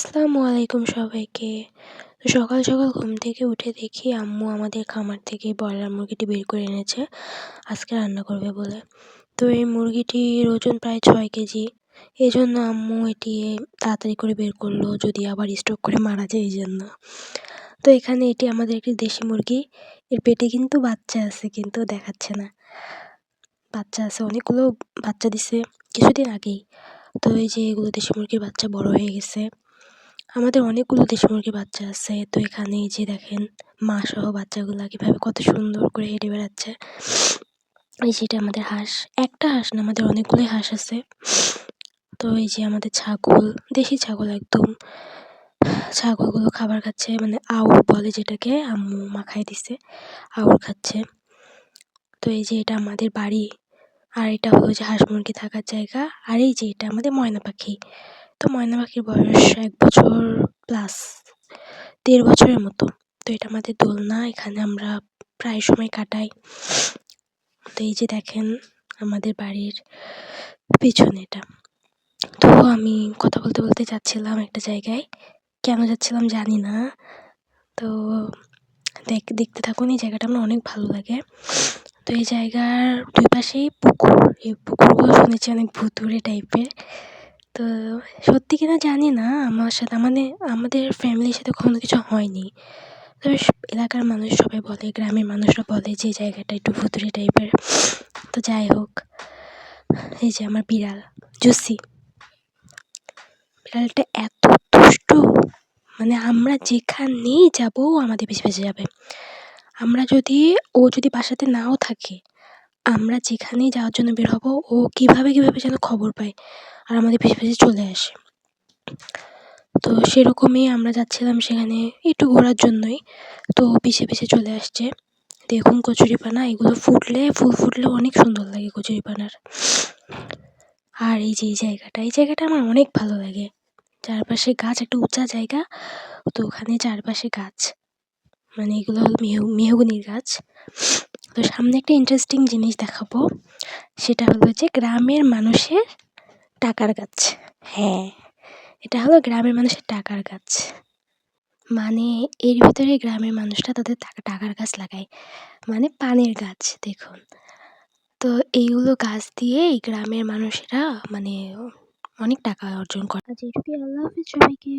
আসসালামু আলাইকুম সবাইকে। তো সকাল সকাল ঘুম থেকে উঠে দেখি আম্মু আমাদের খামার থেকে ব্রয়লার মুরগিটি বের করে এনেছে। আজকে রান্না করবে বলে। তো এই মুরগিটির ওজন প্রায় ছয় কেজি। এই জন্য আম্মু এটি তাড়াতাড়ি করে বের করল, যদি আবার স্টক করে মারা যায় এই জন্য তো এখানে এটি আমাদের একটি দেশি মুরগি। এর পেটে কিন্তু বাচ্চা আছে, কিন্তু দেখাচ্ছে না। বাচ্চা আছে, অনেকগুলো বাচ্চা দিছে কিছুদিন আগেই। তো এই যে এগুলো দেশি মুরগির বাচ্চা বড় হয়ে গেছে। আমাদের অনেকগুলো দেশি মুরগির বাচ্চা আছে। তো এখানে এই যে দেখেন মা সহ বাচ্চাগুলো কীভাবে কত সুন্দর করে হেঁটে বেড়াচ্ছে। এই যে এটা আমাদের হাঁস। একটা হাঁস না, আমাদের অনেকগুলোই হাঁস আছে। তো এই যে আমাদের ছাগল, দেশি ছাগল একদম। ছাগলগুলো খাবার খাচ্ছে মানে আউর বলে যেটাকে, আম্মু মাখাই দিছে, আউর খাচ্ছে। তো এই যে এটা আমাদের বাড়ি। আর এটা হলো যে হাঁস মুরগি থাকার জায়গা। আর এই যে এটা আমাদের ময়না পাখি। তো ময়না পাখির বয়স এক বছর প্লাস দেড় বছরের মতো। তো এটা আমাদের দোলনা, এখানে আমরা প্রায় সময় কাটাই। তো এই যে দেখেন আমাদের বাড়ির পিছনে এটা। তো আমি কথা বলতে বলতে যাচ্ছিলাম একটা জায়গায়। কেন যাচ্ছিলাম জানি না। তো দেখ, দেখতে থাকুন, এই জায়গাটা আমার অনেক ভালো লাগে। তো এই জায়গার দুই পাশেই পুকুর। এই পুকুরগুলো শুনেছি অনেক ভুতুড়ে টাইপের তো সত্যি কিনা জানি না, আমার সাথে মানে আমাদের ফ্যামিলির সাথে কখনো কিছু হয়নি। তবে এলাকার মানুষ সবাই বলে, গ্রামের মানুষরা বলে যে জায়গাটা একটু ভুতুড়ে টাইপের তো যাই হোক, এই যে আমার বিড়াল, জুসি। বিড়ালটা এত দুষ্টু মানে আমরা যেখানেই যাব আমাদের পিছে পিছে যাবে। আমরা যদি, ও যদি বাসাতে নাও থাকে আমরা যেখানেই যাওয়ার জন্য বের হব, ও কীভাবে কীভাবে যেন খবর পায় আর আমাদের পিছে পিছে চলে আসে। তো সেরকমই আমরা যাচ্ছিলাম সেখানে একটু ঘোরার জন্যই। তো পিছে পিছে চলে আসছে। দেখুন কচুরিপানা, এগুলো ফুটলে, ফুল ফুটলে অনেক সুন্দর লাগে কচুরিপানার। আর এই যে এই জায়গাটা এই জায়গাটা আমার অনেক ভালো লাগে। চারপাশে গাছ, একটা উঁচা জায়গা, তো ওখানে চারপাশে গাছ। মানে এগুলো হলো মেহু, মেহগুনির গাছ। তো সামনে একটা ইন্টারেস্টিং জিনিস দেখাবো। সেটা হলো যে গ্রামের মানুষের টাকার গাছ। হ্যাঁ এটা হলো গ্রামের মানুষের টাকার গাছ। মানে এর ভিতরে গ্রামের মানুষরা তাদের টাকার গাছ লাগায়। মানে পানের গাছ, দেখুন। তো এইগুলো গাছ দিয়ে এই গ্রামের মানুষেরা মানে অনেক টাকা অর্জন করে। এইটুকুই আল্লাহ হাফিজ সবাইকে